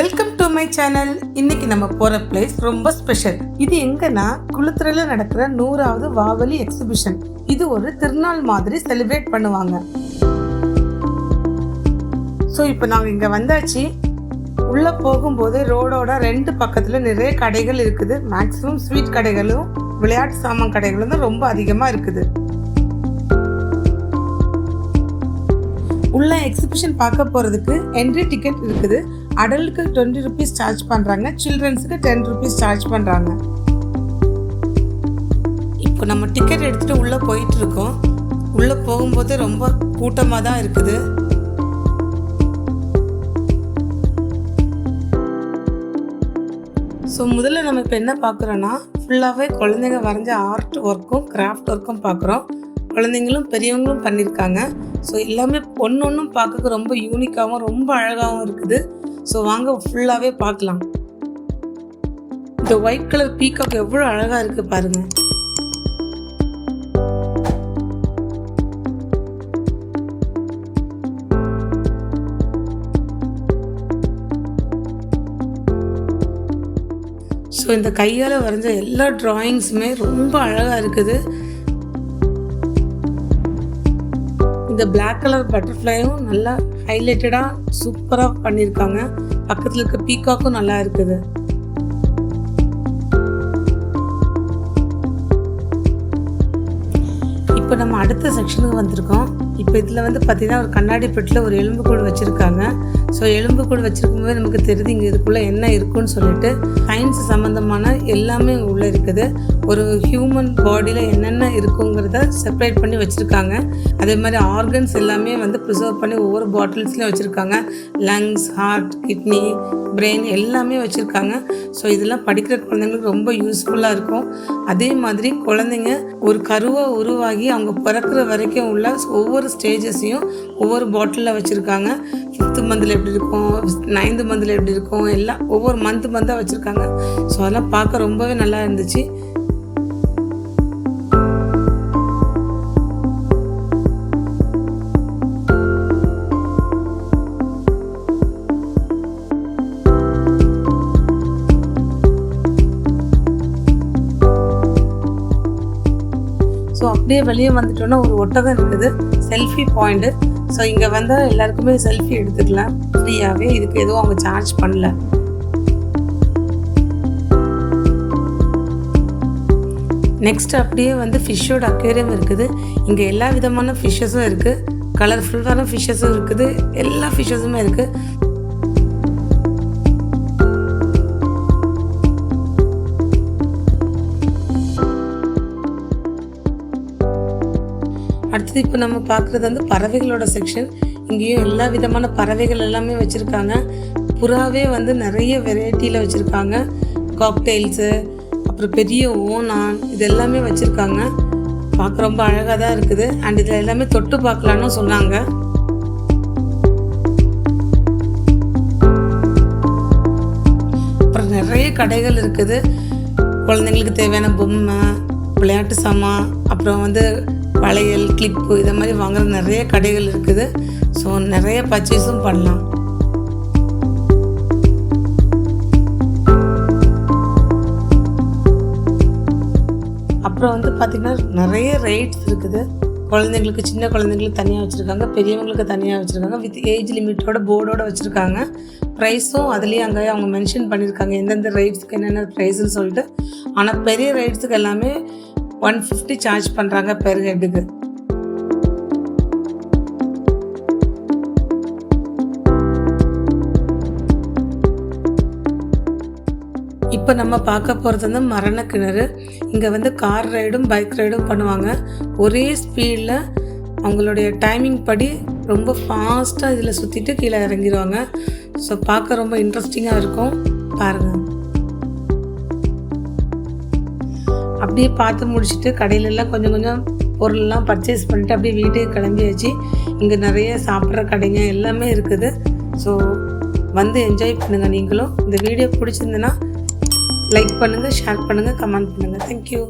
My channel இன்னைக்கு நம்ம போற பிளேஸ் ரொம்ப ஸ்பெஷல் இது எங்கன்னா குளுத்துறையில நடக்கிற நூறாவது வாவலி எக்ஸிபிஷன் இது ஒரு திருநாள் மாதிரி செலிப்ரேட் பண்ணுவாங்க. ஸோ இப்போ நாங்கள் இங்கே வந்தாச்சு. உள்ளே போகும்போது ரோடோட ரெண்டு பக்கத்தில் நிறைய கடைகள் இருக்குது. மேக்ஸிமம் ஸ்வீட் கடைகளும் விளையாட்டு சாமான் கடைகளும் தான் ரொம்ப அதிகமாக இருக்குது. உள்ள எக்ஸிபிஷன் பார்க்க போகிறதுக்கு என்ட்ரி டிக்கெட் இருக்குது. அடல்ட்டுக்கு டுவெண்ட்டி ருபீஸ் சார்ஜ் பண்ணுறாங்க சில்ட்ரன்ஸுக்கு டென் ருபீஸ் சார்ஜ் பண்ணுறாங்க இப்போ நம்ம டிக்கெட் எடுத்துகிட்டு உள்ளே போயிட்டுருக்கோம். உள்ளே போகும்போது ரொம்ப கூட்டமாக தான் இருக்குது. ஸோ முதல்ல நம்ம இப்போ என்ன பார்க்குறோன்னா ஃபுல்லாகவே குழந்தைங்க வரைஞ்ச ஆர்ட் ஒர்க்கும் கிராஃப்ட் ஒர்க்கும் பார்க்குறோம். குழந்தைங்களும் பெரியவங்களும் பண்ணியிருக்காங்க. ஸோ எல்லாமே ஒன்று ஒன்றும் பார்க்க ரொம்ப யூனிக்காகவும் ரொம்ப அழகாகவும் இருக்குது. ஸோ வாங்க ஃபுல்லாகவே பார்க்கலாம். இந்த ஒயிட் கலர் பீகாக் எவ்வளோ அழகாக இருக்குது பாருங்கள் ஸோ இந்த கையால் வரைஞ்ச எல்லா ட்ராயிங்ஸுமே ரொம்ப அழகாக இருக்குது. இந்த பிளாக் கலர் பட்டர்ஃப்ளையும் நல்லா ஹைலைட்டடாக சூப்பராக பண்ணியிருக்காங்க பக்கத்தில் இருக்க பீகாக்கும் நல்லா இருக்குது. இப்போ நம்ம அடுத்த செக்ஷனுக்கு வந்திருக்கோம். இப்போ இதில் வந்து பார்த்திங்கன்னா ஒரு கண்ணாடி பெட்டில் ஒரு எலும்புக்கூடு வச்சுருக்காங்க. ஸோ எலும்புக்கூடு வச்சுருக்கும்போது நமக்கு தெரியுது இங்கே இதுக்குள்ளே என்ன இருக்குன்னு சொல்லிட்டு சயின்ஸ் சம்மந்தமான எல்லாமே உள்ளே இருக்குது. ஒரு ஹியூமன் பாடியில் என்னென்ன இருக்குங்கிறத செப்பரேட் பண்ணி வச்சுருக்காங்க. அதே மாதிரி ஆர்கன்ஸ் எல்லாமே வந்து ப்ரிசர்வ் பண்ணி ஒவ்வொரு பாட்டில்ஸ்லையும் வச்சுருக்காங்க. லங்ஸ் ஹார்ட் கிட்னி பிரெயின் எல்லாமே வச்சுருக்காங்க. ஸோ இதெல்லாம் படிக்கிற குழந்தைங்களுக்கு ரொம்ப யூஸ்ஃபுல்லாக இருக்கும். அதே மாதிரி குழந்தைங்க ஒரு கருவாக உருவாகி அவங்க பிறக்கிற வரைக்கும் உள்ள ஒவ்வொரு ஸ்டேஜஸையும் ஒவ்வொரு பாட்டிலில் வச்சுருக்காங்க. ஃபிஃப்த்து மந்தில் எப்படி இருக்கும்? நைன்த்து மந்தில் எப்படி இருக்கும்? எல்லாம் ஒவ்வொரு மந்த் மந்தாக வச்சுருக்காங்க. ஸோ அதெல்லாம் பார்க்க ரொம்பவே நல்லா இருந்துச்சு. அப்படியே வெளியே வந்துட்டோன்னா ஒரு ஒட்டகம் இருக்குது செல்ஃபி பாயிண்ட்டு ஸோ இங்கே வந்தால் எல்லாருக்குமே செல்ஃபி எடுத்துக்கலாம். ஃப்ரீயாகவே இதுக்கு எதுவும் அவங்க சார்ஜ் பண்ணல. நெக்ஸ்ட் அப்படியே வந்து ஃபிஷ்ஷோட அக்வேரியம் இருக்குது. இங்கே எல்லா விதமான ஃபிஷ்ஷஸும் இருக்குது கலர்ஃபுல்லான ஃபிஷ்ஷஸும் இருக்குது. எல்லா ஃபிஷ்ஷஸுமே இருக்குது அடுத்தது இப்போ நம்ம பார்க்குறது வந்து பறவைகளோட செக்ஷன் இங்கேயும் எல்லா விதமான பறவைகள் எல்லாமே வச்சுருக்காங்க. புறாவே வந்து நிறைய வெரைட்டியில் வச்சுருக்காங்க. காக்டெயில்ஸு அப்புறம் பெரிய ஓனான் இது எல்லாமே வச்சுருக்காங்க. பார்க்க ரொம்ப அழகாக தான் இருக்குது. அண்ட் இதில் எல்லாமே தொட்டு பார்க்கலான்னு சொன்னாங்க. அப்புறம் நிறைய கடைகள் இருக்குது. குழந்தைங்களுக்கு தேவையான பொம்மை விளையாட்டு சாமான் அப்புறம் வந்து வளையல் கிளிப்பு இதை மாதிரி வாங்குற நிறைய கடைகள் இருக்குது. ஸோ நிறைய பர்ச்சேஸும் பண்ணலாம். அப்புறம் வந்து பார்த்திங்கன்னா நிறைய ரைட்ஸ் இருக்குது. குழந்தைங்களுக்கு சின்ன குழந்தைங்களுக்கு தனியாக வச்சுருக்காங்க. பெரியவங்களுக்கு தனியாக வச்சுருக்காங்க. வித் ஏஜ் லிமிட்டோட போர்டோட வச்சுருக்காங்க. ப்ரைஸும் அதுலேயும் அங்கே அவங்க மென்ஷன் பண்ணியிருக்காங்க எந்தெந்த ரைட்ஸ்க்கு என்னென்ன ப்ரைஸ்ன்னு சொல்லிட்டு. ஆனால் பெரிய ரைட்ஸுக்கு எல்லாமே ஒன் ஃபிஃப்டி சார்ஜ் பண்ணுறாங்க பெர் ஹெட்டுக்கு இப்போ நம்ம பார்க்க போகிறது வந்து மரண கிணறு. இங்கே வந்து கார் ரைடும் பைக் ரைடும் பண்ணுவாங்க. ஒரே ஸ்பீடில் அவங்களுடைய டைமிங் படி ரொம்ப ஃபாஸ்ட்டாக இதில் சுற்றிட்டு கீழே இறங்கிடுவாங்க ஸோ பார்க்க ரொம்ப இன்ட்ரெஸ்டிங்காக இருக்கும். பாருங்கள் அப்படியே பார்த்து முடிச்சுட்டு கடையிலெல்லாம் கொஞ்சம் கொஞ்சம் பொருள்லாம் பர்ச்சேஸ் பண்ணிட்டு அப்படியே வீட்டுக்கு கிளம்பியாச்சு இங்கே நிறைய சாப்பிட்ற கடைங்க எல்லாமே இருக்குது. ஸோ வந்து என்ஜாய் பண்ணுங்கள் நீங்களும். இந்த வீடியோ பிடிச்சிருந்துன்னா லைக் பண்ணுங்கள் ஷேர் பண்ணுங்கள் கமெண்ட் பண்ணுங்கள் தேங்க்யூ